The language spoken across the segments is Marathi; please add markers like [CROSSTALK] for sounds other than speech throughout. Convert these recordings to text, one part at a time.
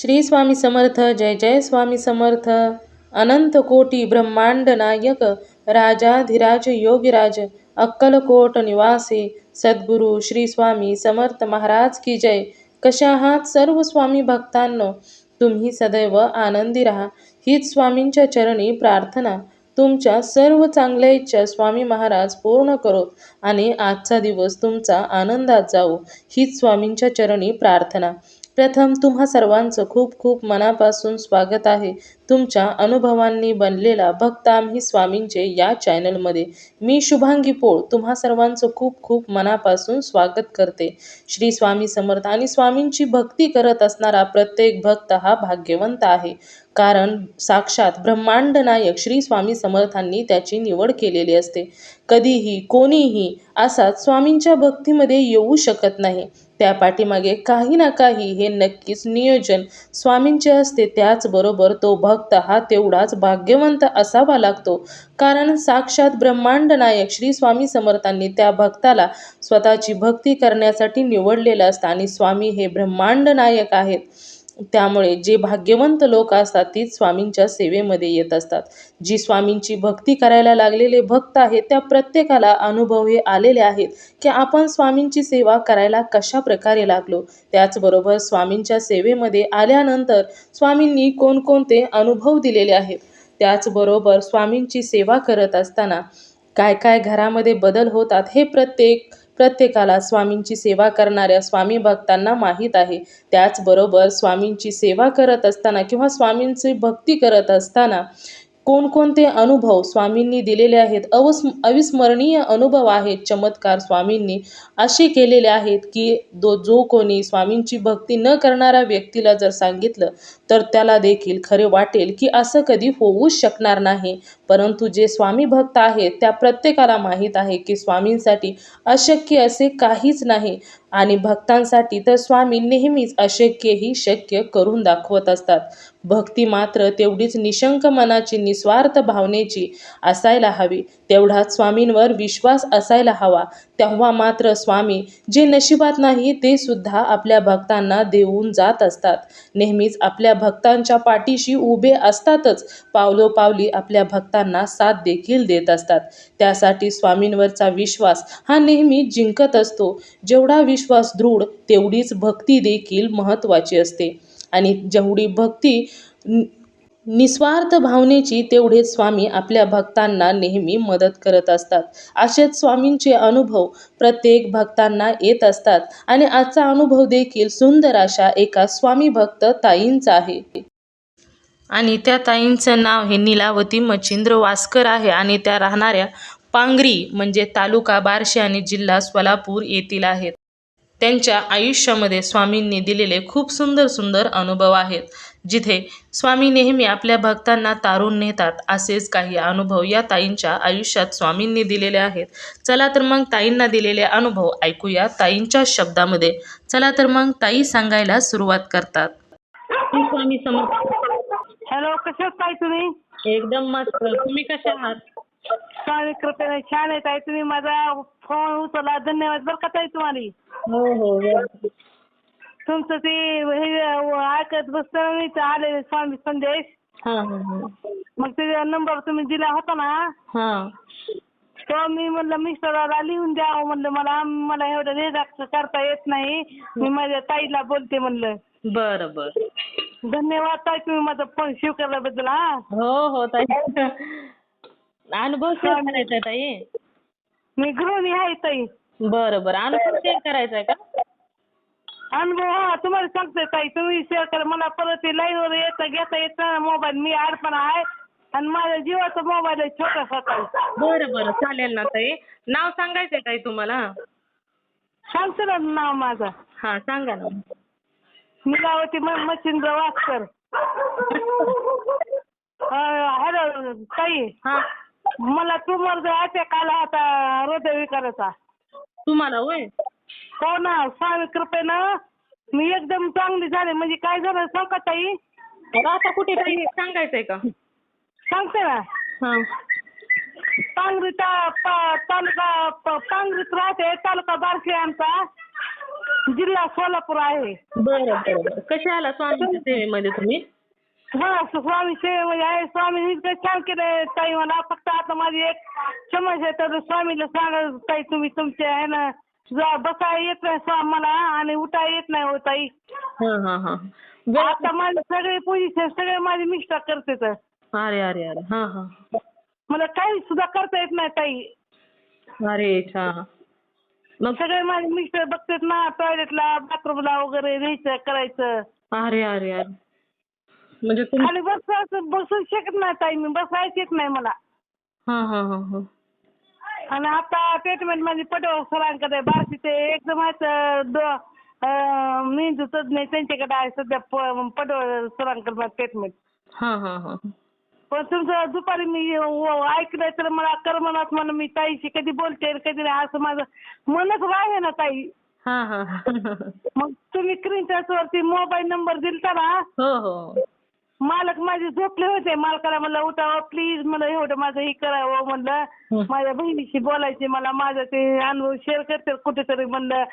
श्री स्वामी समर्थ जय जय स्वामी समर्थ. अनंत कोटी ब्रह्मांड नायक राजाधिराज योगीराज अक्कलकोट निवासी सद्गुरू श्री स्वामी समर्थ महाराज की जय. कशा आहात सर्व स्वामी भक्तांनो तुम्ही सदैव आनंदी राहा. हीच स्वामींच्या चरणी प्रार्थना. तुमच्या सर्व चांगल्या इच्छा स्वामी महाराज पूर्ण करोत आणि आजचा दिवस तुमचा आनंदात जाऊ हीच स्वामींच्या चरणी प्रार्थना. प्रथम तुम्हा सर्वांचं खूप खूप मनापासून स्वागत आहे. तुमच्या अनुभवांनी बनलेला भक्त आम्ही स्वामींचे या चॅनलमध्ये. मी शुभांगी पोळ तुम्हा सर्वांचं खूप खूप मनापासून स्वागत करते. श्री स्वामी समर्थ आणि स्वामींची भक्ती करत असणारा प्रत्येक भक्त हा भाग्यवंत आहे. कारण साक्षात ब्रह्मांड नायक श्री स्वामी समर्थांनी त्याची निवड केलेली असते. कधीही कोणीही असाच स्वामींच्या भक्तीमध्ये येऊ शकत नाही. त्या पाठीमागे काही ना काही हे नक्कीच नियोजन स्वामींचे असते. त्याचबरोबर तो भक्त हा तेवढाच भाग्यवंत असावा लागतो. कारण साक्षात ब्रह्मांड नायक श्री स्वामी समर्थांनी त्या भक्ताला स्वतःची भक्ती करण्यासाठी निवडलेलं असतं आणि स्वामी हे ब्रह्मांड नायक आहेत. त्यामुळे जे भाग्यवंत लोक असतात तीच स्वामींच्या सेवेमध्ये येत असतात. जी स्वामींची भक्ती करायला लागलेले भक्त आहेत त्या प्रत्येकाला अनुभव हे आलेले आहेत की आपण स्वामींची सेवा करायला कशा प्रकारे लागलो. त्याचबरोबर स्वामींच्या सेवेमध्ये आल्यानंतर स्वामींनी कोणकोणते अनुभव दिलेले आहेत. त्याचबरोबर स्वामींची सेवा करत असताना काय काय घरामध्ये बदल होतात हे प्रत्येक प्रत्येकाला स्वामींची सेवा करणाऱ्या स्वामी भक्तांना माहीत आहे. त्याचबरोबर स्वामींची सेवा करत असताना किंवा स्वामींची भक्ती करत असताना कोणकोणते अनुभव स्वामींनी दिलेले आहेत? अवस्म अविस्मरणीय अनुभव आहेत चमत्कार स्वामींनी असे केलेले आहेत की दो जो कोणी स्वामींची भक्ती न करणाऱ्या व्यक्तीला जर सांगितलं तर त्याला देखील खरे वाटेल की असं कधी होऊच शकणार नाही. परंतु जे स्वामी भक्त आहेत त्या प्रत्येकाला माहीत आहे की स्वामींसाठी अशक्य असे काहीच नाही. आणि भक्तांसाठी तर स्वामी नेहमीच अशक्यही शक्य करून दाखवत असतात. भक्ती मात्र तेवढीच निशंक मनाची निस्वार्थ भावनेची असायला हवी. तेवढाच स्वामींवर विश्वास असायला हवा. तेव्हा मात्र स्वामी जे नशिबात नाही ते सुद्धा आपल्या भक्तांना देऊन जात असतात. नेहमीच आपल्या भक्तांच्या पाठीशी उभे असतातच. पावलोपावली आपल्या भक्तांना साथ देखील देत असतात. त्यासाठी स्वामींवरचा विश्वास हा नेहमी जिंकत असतो. जेवढा विश्वास दृढ तेवढीच भक्ती देखील महत्त्वाची असते. आणि जेवढी भक्ती निस्वार्थ भावनेची तेवढेच स्वामी आपल्या भक्तांना नेहमी मदत करत असतात. असेच स्वामींचे अनुभव प्रत्येक भक्तांना येत असतात आणि आजचा अनुभव देखील सुंदर अशा एका स्वामी भक्त ताईंचा आहे. आणि त्या ताईंचं नाव हे नीलावती मच्छिंद्र वासकर आहे आणि त्या राहणाऱ्या पांगरी म्हणजे तालुका बार्शी आणि जिल्हा सोलापूर येथील आहेत. त्यांच्या आयुष्यामध्ये स्वामींनी दिलेले खूप सुंदर सुंदर अनुभव आहेत जिथे स्वामी नेहमी आपल्या भक्तांना तारून नेतात असेच काही अनुभव या ताईंच्या आयुष्यात स्वामींनी दिलेले आहेत. चला तर मग ताईंना दिलेले अनुभव ऐकूया ताईंच्या शब्दामध्ये. चला तर मग ताई सांगायला सुरुवात करतात. स्वामी समर्थ. हॅलो कसे आहात ताई तुम्ही? एकदम मस्त. तुम्ही कशा आहात? स्वामी कृपेने छान आहे ताई. तुम्ही माझा फोन उचलला. धन्यवाद बरं का ताई तुम्हाला. हो हो तुमचं ते हे ऐकत बसताना मी आले स्वामी संदेश. हां हां हां. मग ते नंबर तुम्ही दिला होता ना? हां. तो मी म्हणलं मिस्टराला लिहून द्यावं म्हणलं. मला मला एवढं रेडाक्ट करता येत नाही. मी माझ्या ताईला बोलते म्हणलं. बरं बरं. धन्यवाद ताई तुम्ही माझा फोन शिव केल्याबद्दल हा. हो हो ताई. अनुभव शेअर करायचा आहे ताई. मी गृहिणी आहे ताई. बरं बरं. अनुभव शेअर करायचा आहे का? अनुभव हा तुम्हाला सांगते ताई. तुम्ही शेअर करा. मला परत ते लाईनवर येता घेता येत नाही. मोबाईल मी अडपण आहे. आणि माझ्या जीवाचा मोबाईल आहे छोटासा ताई. बरं बरं. चालेल ना ताई. नाव सांगायचं आहे ताई तुम्हाला? सांगते ना नाव माझं. हां सांगा ना. नीलावती म मच्छिंद्र वासकर. [LAUGHS] हॅलो ताई. हां. मला ट्युमर अटॅक आला होता हृदयविकाराचा तुम्हाला होय? हो ना स्वामी कृपेनं मी एकदम चांगली झाले. म्हणजे काय झालं सांग का ताई आता कुठे ताई? सांगायचं आहे का? सांगते ना. हां. पांगरी ता पा- तालुका प- पांगरीत राहते. तालुका बारशी आमचा. जिल्हा सोलापूर आहे. बरं बरं बरं. कसे आला स्वामींच्या सेवेमध्ये तुम्ही? हा स्वामी सेवेमध्ये आहे. स्वामी इतकं छान केलंय. ताई मला फक्त आता माझी एक समस्या आहे. तर स्वामीला सांगा ताई तुम्ही तुमचे आहे ना जा बसा येत नाही स्वा मला आणि उठा येत नाही हो ताई. हा हा हा. आता माझे सगळे पोझिशन सगळे माझे मिस्टर करते तर. अरे अरे अरे. हा हा. मला काही सुद्धा करता येत नाही ताई. अरे अच्छा मग? सगळे माझे मिस्टर बघतात ना टॉयलेटला बाथरूमला वगैरे न्यायचं करायचं. अरे अरे अरे. म्हणजे तुम खाली बसायचं बसू शकत नाही ताई मी बसायच येत नाही मला. हा हा हा हा. आणि आता ट्रीटमेंट माझी पटोळ सरांकडे बारशी ते एकदम आहेत द- अं, मेंदू तज्ञ त्यांच्याकडे आहे सध्या प- पटोळ सरांकडे ट्रीटमेंट हा हा हा. पण तुमचं दुपारी मी व- ऐकलंय तर मला करमनात म्हणून मी ताईशी कधी बोलते आणि कधी नाही असं माझं मनच राहे ना ताई. हा हा मग तुम्ही स्क्रीन वरती मोबाईल नंबर दिलता ना? हो हो. मालक माझे झोपले होते. मालकाला म्हणलं उठावं प्लीज मला एवढं माझं हे करावं. म्हणलं. माझ्या बहिणीशी बोलायचे मला माझं ते अनुभव शेअर करते कुठेतरी. म्हणलं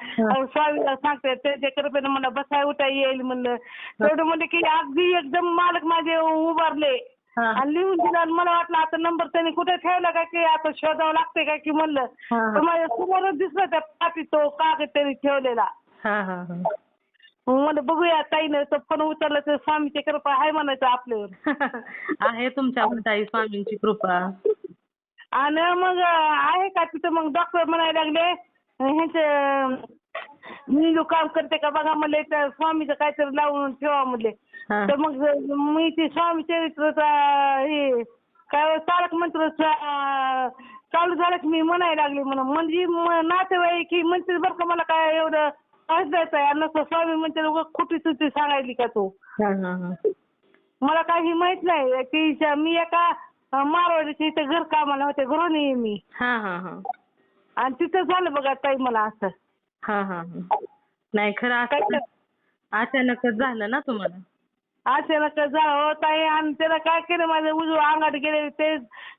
स्वामीला सांगते त्याच्या कृपेनं मला बसाय उठाय येईल. म्हणलं. तेवढं म्हणलं की अगदी एकदम मालक माझे उभारले. आणि लिहून दिलं आणि मला वाटलं आता नंबर त्यांनी कुठे ठेवला का की आता शोधावं लागते का की म्हणलं. माझ्या समोरच दिसला त्या पाठी तो कागद त्यांनी ठेवलेला. म्हणलं बघूया ताईनं तर फोन उचलला तर स्वामीची कृपा आहे म्हणायचं आपल्यावर. [LAUGHS] आहे तुमच्यावर ताई स्वामींची कृपा. आणि मग आहे का तिथं? मग डॉक्टर म्हणायला लागले ह्याचं मी काम करते का बघा म्हणले तर स्वामीचं काहीतरी लावून ठेवा म्हणले. हा. तर मग मी ते स्वामी चरित्रचा हे काय हो, तारक मंत्र चालू झालं की मी म्हणायला लागले म्हणून. म्हणजे म- नातेवाईक की म्हणते बरं का मला काय एवढं त्रास द्यायचा नसं स्वामी म्हणते उगाच खोटी सुटी सांगायली का तू? हा हा हा. मला काही माहीत नाही. ती मी एका अं, मारवाडीच्या इथे घर कामाला होते. घरून आहे मी. हा हा हा. आणि तिथं झालं बघा ताई मला असं. हा हा हा. नाही खरं काय कर- अचानकच झालं ना तुम्हाला? अचानक झालं. हो ताई आणि त्याला काय केलं? माझं उजवं अंगात गेले ते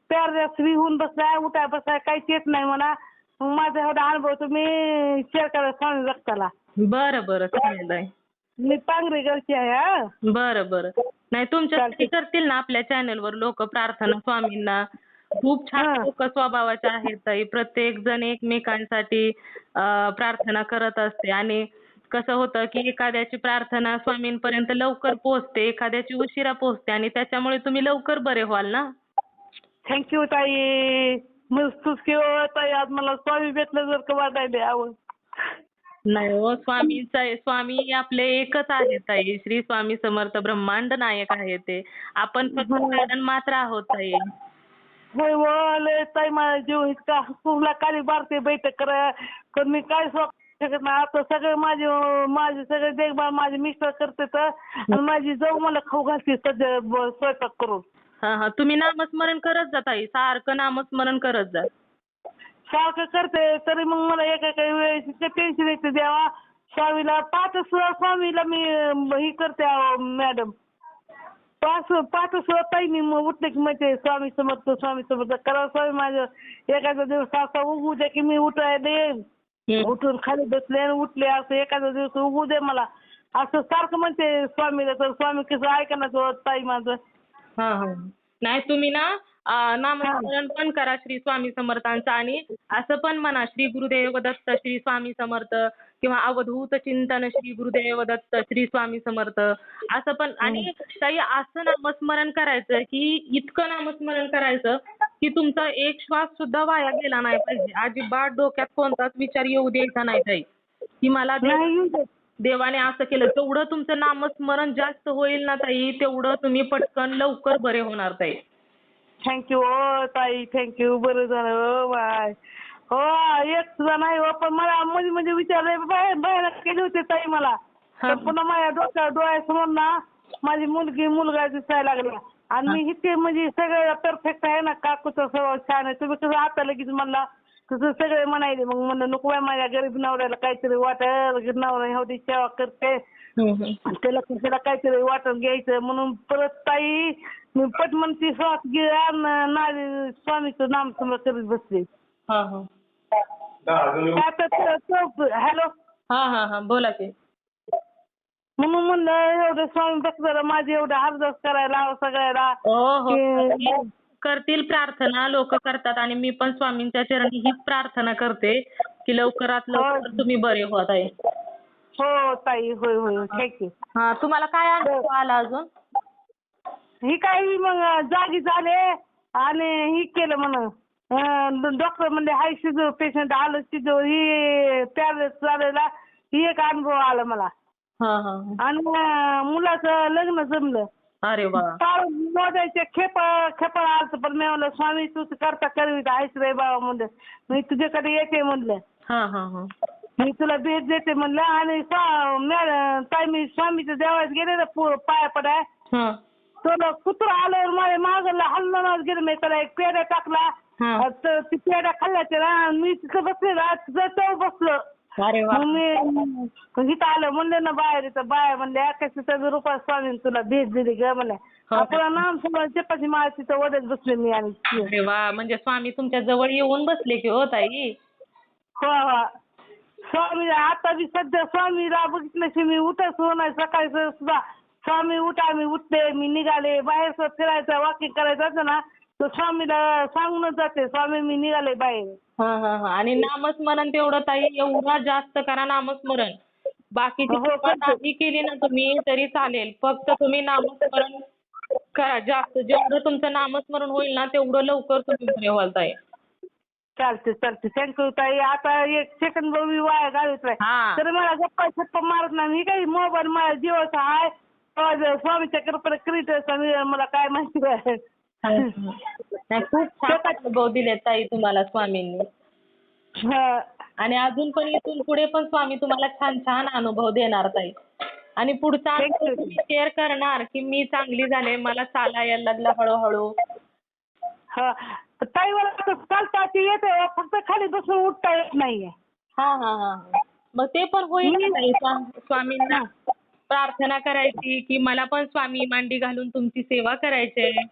प्यार फ्री होऊन बसलाय उठाय बसलाय काहीच येत नाही मला मग माझा एवढा अनुभव तुम्ही शेअर करा स्वामी भक्ताला बरं बरं चालेल ताई मी पांगरी घरची आहे हा. बरं बरं. नाही तुमच्यासाठी चालतंय. करतील ना आपल्या चॅनलवर लोक प्रार्थना स्वामींना. खूप छान हा. लोक स्वभावाचे आहेत ताई. प्रत्येक जण एकमेकांसाठी अं, प्रार्थना करत असते. आणि कसं होतं की एखाद्याची प्रार्थना स्वामींपर्यंत लवकर पोहोचते एखाद्याची उशिरा पोहोचते आणि त्याच्यामुळे तुम्ही लवकर बरे व्हाल ना? थँक्यू ताई. मस्त किंवा ताई आज मला स्वामी भेटलं जर का वाटायला आवड नाही हो स्वामींचा स्वामी आपले एकच आहेत ताई. श्री स्वामी समर्थ ब्रह्मांड नायक आहे ते. आपण फक्त साधन मात्र आहोत ताई. होय व लय ताई माझा जीव इतका हसूला खाली मारते बैठक करा. पण मी काय स्वप्न शकत नाही. आता सगळे माझे माझे सगळे देखभाल माझे मिस्टर करते तर आणि माझी जाऊ मला खाऊ घालते सध्या स्वयंपाक करून. हा हा. तुम्ही नामस्मरण करत जा ताई. सारखं नामस्मरण करत जा. सारखं करते तरी मग मला एका काही वेळेस इतकं टेन्शन येते देवा स्वामीला पाच सुद्धा स्वामीला मी अं, ही करते अहो, मॅडम पाच पाच सुद्धा ताई मी मग उठले की म्हणते स्वामी समर्थ स्वामी समर्थ करा स्वामी माझं. एखादा दिवस असा उगू दे की मी उठायला हम्म. उठून खाली बसले आणि उठले असं एखादा दिवस उगू दे मला. असं सारखं म्हणते स्वामीला तर स्वामी कसं ऐका ना तो ताई माझं? हा हा. नाही तुम्ही ना नामस्मरण पण करा श्री स्वामी समर्थांचं आणि असं पण म्हणा श्री गुरुदेव दत्त श्री स्वामी समर्थ किंवा अवधूत चिंतन श्री गुरुदेव दत्त श्री स्वामी समर्थ असं पण आणि ताई असं नामस्मरण करायचं की इतकं नामस्मरण करायचं की तुमचा एक श्वास सुद्धा वाया गेला नाही पाहिजे. अजिबात डोक्यात कोणताच विचार येऊ द्यायचा नाही ताई. की मला. देवाने असं केलं तेवढं तुमचं नामस्मरण जास्त होईल ना ताई तेवढं तुम्ही पटकन लवकर बरे होणार ताई. थँक्यू हो ताई थँक्यू बरं झालं हो बाय. हो एक सुद्धा नाही हो पण मला मध्ये मध्ये विचारले बाहेर बाहेर केले होते ताई मला. हा. तर पुन्हा माझ्या डोक्या डोळ्यासमोर ना माझी मुलगी मुलगा दिसायला लागला. आणि मी इथे म्हणजे सगळं परफेक्ट आहे ना काकूचं सर्व छान आहे. तुम्ही कसं आता लगेच म्हणला तसं सगळे म्हणायले मग म्हणलं नको बाय माझ्या गरीब नवऱ्याला काहीतरी वाटेल नवरा एवढी सेवा करते. त्याला त्याला काहीतरी वाटून घ्यायचं म्हणून परत ताई मी पटमनची श्वास नारी स्वामीचं नाम समोर करीत बसले. हा हा. काय तर हॅलो? हा हा हा बोला की. म्हणून म्हणलं एवढं स्वामी भक्ताला माझे एवढे हरदास करायला सगळ्याला. हो हो. की- करतील प्रार्थना लोक करतात आणि मी पण स्वामींच्या चरणी हीच प्रार्थना करते की लवकरात लवकर तुम्ही बरे व्हा ताई. हो ताई होय होय हा तुम्हाला काय अनुभव आला अजून? ही काही मग जागी झाले आणि ही केलं म्हण. डॉक्टर म्हणले हाय शिजो पेशंट आलं शिजो. ही झालेला ही एक अनुभव आला मला. हा हा हा. आणि मुलाचं लग्न जमलं. अरे वा. फार मोजायचे खेप खेपळ आलत पण मी म्हणलं स्वामी तू करता करवीत आहेस रे बाबा म्हणलं. मी तुझ्याकडे येते म्हणलं. हा हा हा. मी तुला भेट देते म्हणलं आणि स्वा- मॅ- ताई मी स्वामीच्या देवात गेले ना पु- पाया पडाय. हा. तो कुत्रा आल्यावर माझ्या मागला हल्लनाच गेलं मी त्याला एक पेढा टाकला. हा. तर ती पेढा खाल्ल्याच्या ना मी तिथं बसले ना तिथं तो बसलो. अरे वा. मग मी इथं आलं म्हणले ना बाहेर इथं बाय म्हणले एकाशे रुपये स्वामी तुला भेट दिली ग म्हणले हो. आपलं नाम समजा चपाती माळ तिथं वडत बसले मी आणि अरे वा म्हणजे स्वामी तुमच्या जवळ येऊन बसले की हो ताई? हो हो. स्वामी आता बी सध्या स्वामीला बघितल्याशी मी उठच होणार सकाळी सुद्धा. स्वामी उठा मी उठते मी निघाले बाहेर फिरायचं वॉकिंग करायचं असं ना तर स्वामीला सांगूनच जाते. स्वामी मी निघाले बाहेर. हा हा हा. आणि नामस्मरण तेवढं ताई एवढा जास्त करा नामस्मरण. बाकीची हो, कृपा करते. नाही केली ना तुम्ही तरी चालेल. फक्त तुम्ही नामस्मरण करा. जास्त जेवढं तुमचं नामस्मरण होईल ना तेवढं लवकर तुम्ही बरे व्हाल ताई. चालते चालते थँक्यू ताई. आता एक सेकंद मी वाया घालत नाही. हा. तर मला गप्पा छप्पा मारत नाही. मी काही मोबाईल मला जीवाचा आहे तेव्हा स्वामीच्या कृपेने मला काय माहिती आहे? नाही, खूप छान अनुभव दिले ताई तुम्हाला स्वामींनी. आणि अजून पण इथून पुढे पण स्वामी तुम्हाला छान छान अनुभव देणार ताई आणि पुढचा अनुभव. तुम्ही शेअर करणार की मी चांगली झाले मला चाला यायला लागला हळूहळू हा. ताई मला आता चालता ती येते फक्त खाली बसून उठता येत नाहीये हा हा हा हा. मग ते पण होईल ना ताई स्वा- स्वामींना प्रार्थना करायची की मला पण स्वामी मांडी घालून तुमची सेवा करायची आहे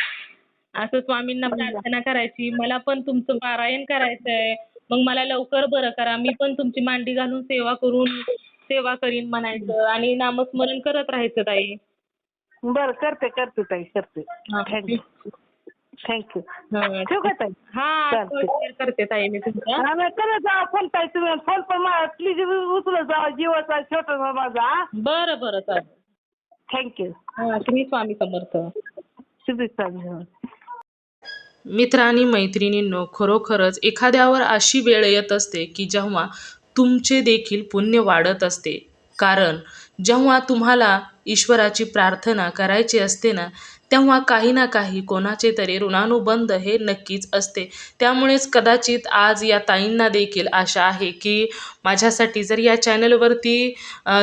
असं स्वामींना प्रार्थना करायची मला पण तुमचं पारायण करायचंय मग मला लवकर बरं करा मी पण तुमची मांडी घालून सेवा करून सेवा करीन म्हणायचं आणि नामस्मरण करत राहायचं ताई. बरं करते करते ताई करते. थँक्यू थँक्यू हा. ठेवू का ताई? हा करते ताई मी तुमच्या आणि करत जा फोन ताई तुम्ही फोन पण प्लीज उचलत जा जीवाचा छोटा माझा बरं बरं चालेल. थँक्यू हा तुम्ही स्वामी समर्थ. शुभेच्छा मित्र आणि मैत्रिणींनो खरोखरच एखाद्यावर अशी वेळ येत असते की जेव्हा तुमचे देखील पुण्य वाढत असते. कारण जेव्हा तुम्हाला ईश्वराची प्रार्थना करायची असते ना तेव्हा काही ना काही कोणाचे तरी ऋणानुबंध हे नक्कीच असते. त्यामुळेच कदाचित आज या ताईंना देखील आशा आहे की माझ्यासाठी जर या चॅनलवरती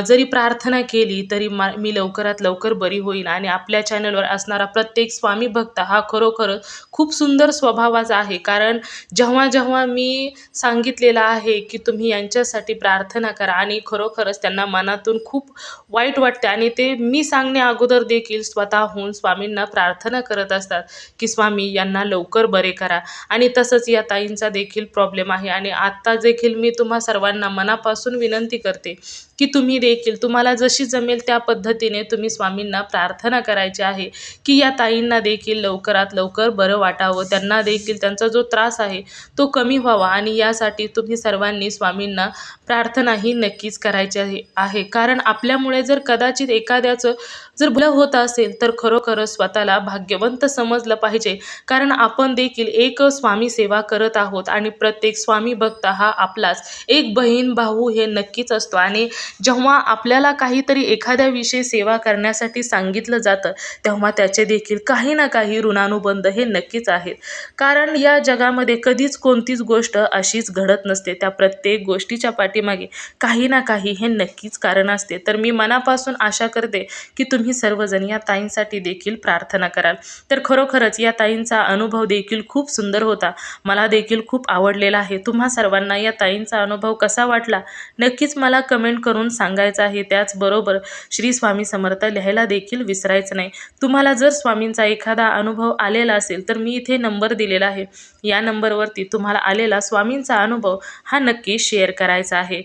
जरी प्रार्थना केली तरी मा मी लवकरात लवकर बरी होईल आणि आपल्या चॅनलवर असणारा प्रत्येक स्वामी भक्त हा खरोखर खूप सुंदर स्वभावाचा आहे. कारण जेव्हा जेव्हा मी सांगितलेलं आहे की तुम्ही यांच्यासाठी प्रार्थना करा आणि खरोखरच त्यांना मनातून खूप वाईट वाटते आणि ते मी सांगण्या अगोदर देखील स्वतःहून स्वामींना प्रार्थना करत असतात की स्वामी यांना लवकर बरे करा. आणि तसंच या ताईंचा देखील प्रॉब्लेम आहे. आणि आत्ता देखील मी तुम्हा सर्वांना मनापासून विनंती करते. की तुम्ही देखील तुम्हाला जशी जमेल त्या पद्धतीने तुम्ही स्वामींना प्रार्थना करायची आहे की या ताईंना देखील लवकरात लवकर बरं वाटावं. त्यांना देखील त्यांचा जो त्रास आहे तो कमी व्हावा आणि यासाठी तुम्ही सर्वांनी स्वामींना प्रार्थना ही नक्कीच करायची आहे आहे. कारण आपल्यामुळे जर कदाचित एखाद्याचं जर भलं होत असेल तर खरोखरच स्वतःला भाग्यवंत समजलं पाहिजे. कारण आपण देखील एक स्वामी सेवा करत आहोत आणि प्रत्येक स्वामी भक्त हा आपलाच. एक बहीण भाऊ हे नक्कीच असतो आणि जेव्हा आपल्याला काहीतरी एखाद्याविषयी सेवा करण्यासाठी सांगितलं जातं तेव्हा त्याचे देखील काही ना काही ऋणानुबंध हे नक्कीच आहेत. कारण या जगामध्ये कधीच कोणतीच गोष्ट अशीच घडत नसते. त्या प्रत्येक गोष्टीच्या पाठीमागे काही ना काही हे नक्कीच कारण असते. तर मी मनापासून आशा करते की तुम्ही सर्वजण या ताईंसाठी देखील प्रार्थना कराल. तर खरोखरच या ताईंचा अनुभव देखील खूप सुंदर होता. मला देखील खूप आवडलेला आहे. तुम्हा सर्वांना या ताईंचा अनुभव कसा वाटला? नक्कीच मला कमेंट करून सांगायचं आहे त्याचबरोबर श्री स्वामी समर्थ लिहायला देखील विसरायचं नाही. तुम्हाला जर स्वामींचा एखादा अनुभव आलेला असेल तर मी इथे नंबर दिलेला आहे. या नंबरवरती तुम्हाला आलेला स्वामींचा अनुभव हा नक्की शेअर करायचा आहे.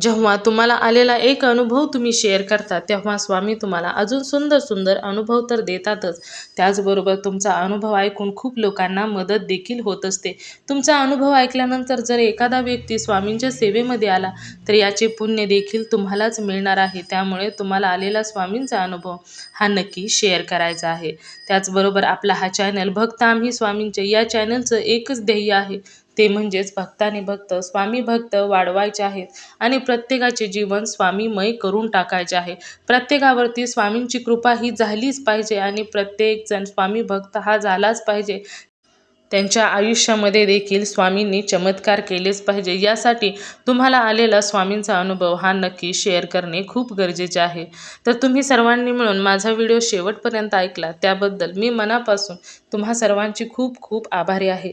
जेव्हा तुम्हाला आलेला एक अनुभव तुम्ही शेअर करता तेव्हा स्वामी तुम्हाला अजून सुंदर सुंदर अनुभव तर देतातच. त्याचबरोबर तुमचा अनुभव ऐकून खूप लोकांना मदत देखील होत असते. तुमचा अनुभव ऐकल्यानंतर जर एखादा व्यक्ती स्वामींच्या सेवेमध्ये आला तर याचे पुण्य देखील तुम्हालाच मिळणार आहे. त्यामुळे तुम्हाला आलेला स्वामींचा अनुभव हा नक्की शेअर करायचा आहे. त्याचबरोबर आपला हा चॅनल भक्त आम्ही स्वामींचे या चॅनलचं एकच ध्येय आहे. ते म्हणजेच भक्ताने भक्त स्वामी भक्त वाढवायचे आहेत आणि प्रत्येकाचे जीवन स्वामीमय करून टाकायचे आहे. प्रत्येकावरती स्वामींची कृपा ही झालीच पाहिजे आणि प्रत्येकजण स्वामी भक्त हा झालाच पाहिजे. त्यांच्या आयुष्यामध्ये देखील स्वामींनी चमत्कार केलेच पाहिजे. यासाठी तुम्हाला आलेला स्वामींचा अनुभव हा नक्की शेअर करणे खूप गरजेचे आहे. तर तुम्ही सर्वांनी मिळून माझा व्हिडिओ शेवटपर्यंत ऐकला. त्याबद्दल मी मनापासून तुम्हा सर्वांची खूप खूप आभारी आहे.